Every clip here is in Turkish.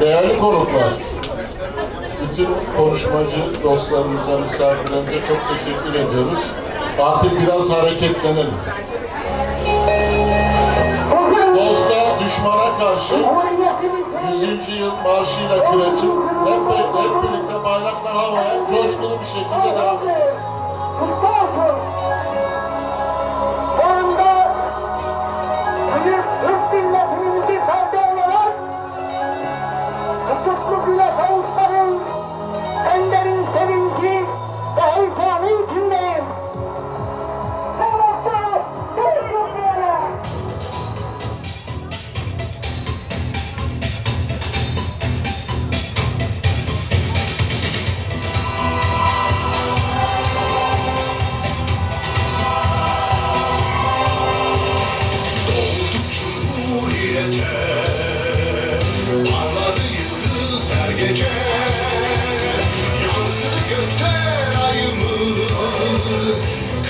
Değerli konuklar, bütün konuşmacı dostlarımıza, misafirlerimize çok teşekkür ediyoruz. Artık biraz hareketlenelim. Dosta, düşmana karşı 100. yıl marşıyla küreçin hep, hep birlikte bayraklar havaya coşkulu bir şekilde devam ediyoruz.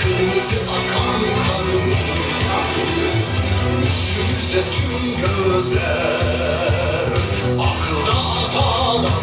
Kırmızı akan kanımız. Üstümüzde tüm gözler. Akılda atadan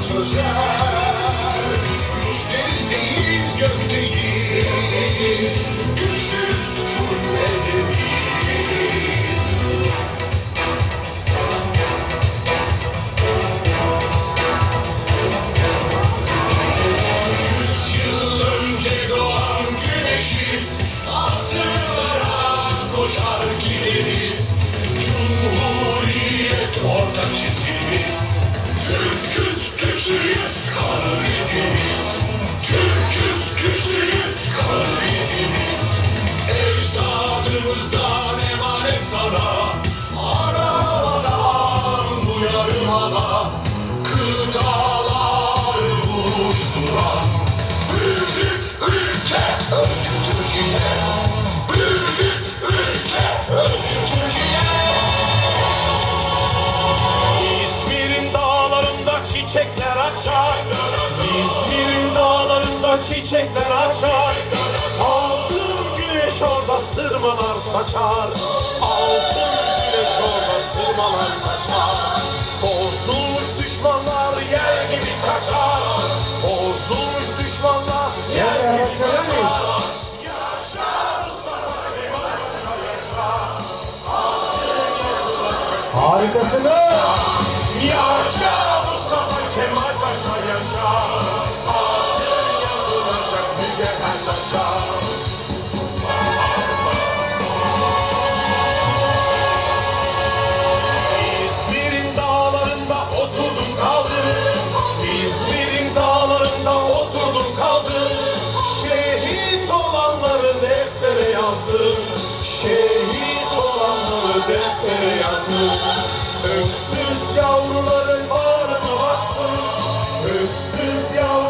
çiçekler açar. Altın güneş orada sırmalar saçar. Altın güneş orada sırmalar saçar. Bozulmuş düşmanlar yer gibi kaçar. Bozulmuş düşmanlar yer gibi kaçar. Harikasınız. Yazdım. Şehit olanları deftere yazdım. Öksüz yavruların bağrına bastım. Öksüz yavruların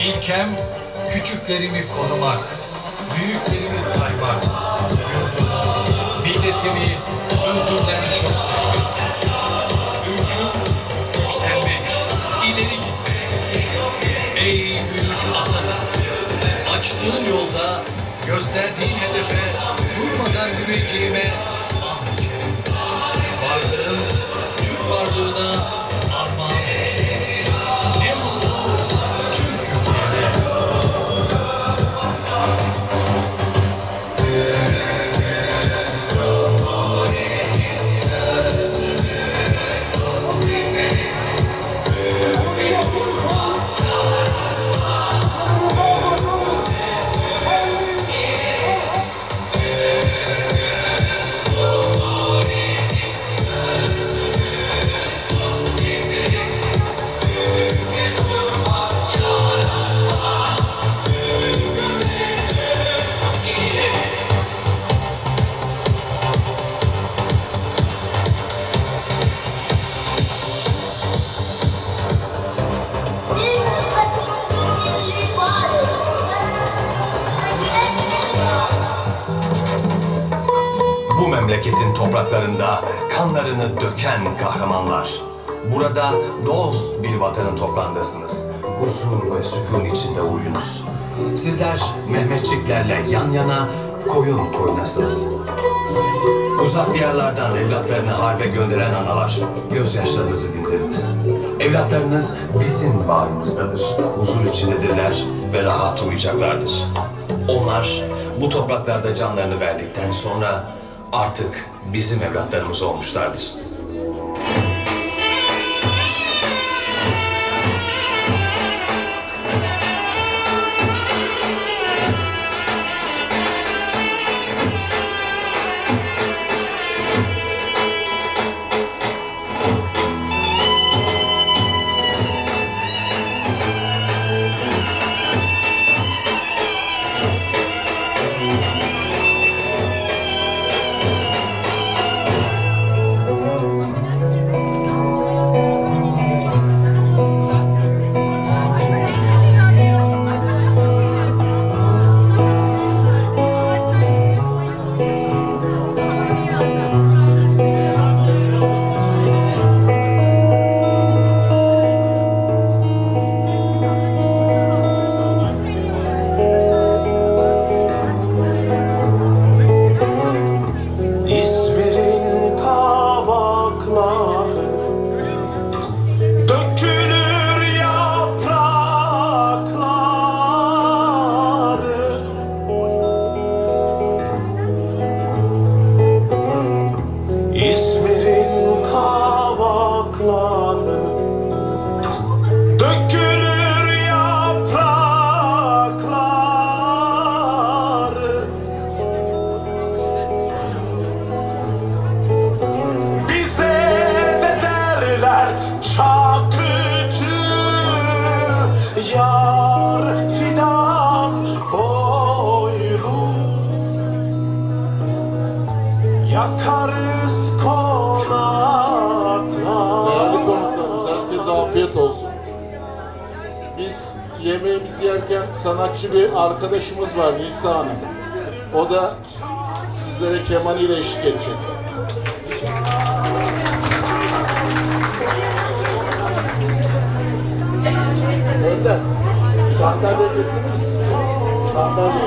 İlkem küçüklerimi korumak, büyüklerimi saymak, milletimi özümden çok sevmektir. Ülküm yükselmek, ileri gitmek. Ey büyük Atatürk, açtığın yolda gösterdiğin hedefe durmadan yürüyeceğime memleketin topraklarında kanlarını döken kahramanlar. Burada dost bir vatanın toprağındasınız. Huzur ve sükun içinde uyunuz. Sizler Mehmetçiklerle yan yana koyun koyunasınız. Uzak diyarlardan evlatlarını harbe gönderen analar, gözyaşlarınızı dindiriniz. Evlatlarınız bizim bağrımızdadır, huzur içindedirler ve rahat uyuyacaklardır. Onlar bu topraklarda canlarını verdikten sonra artık bizim evlatlarımız olmuşlardır. Biz yemeğimizi yerken sanatçı bir arkadaşımız var Nisa Hanım. O da sizlere keman ile eşlik edecek. Önder, sandalye getirdiniz. Sandalye.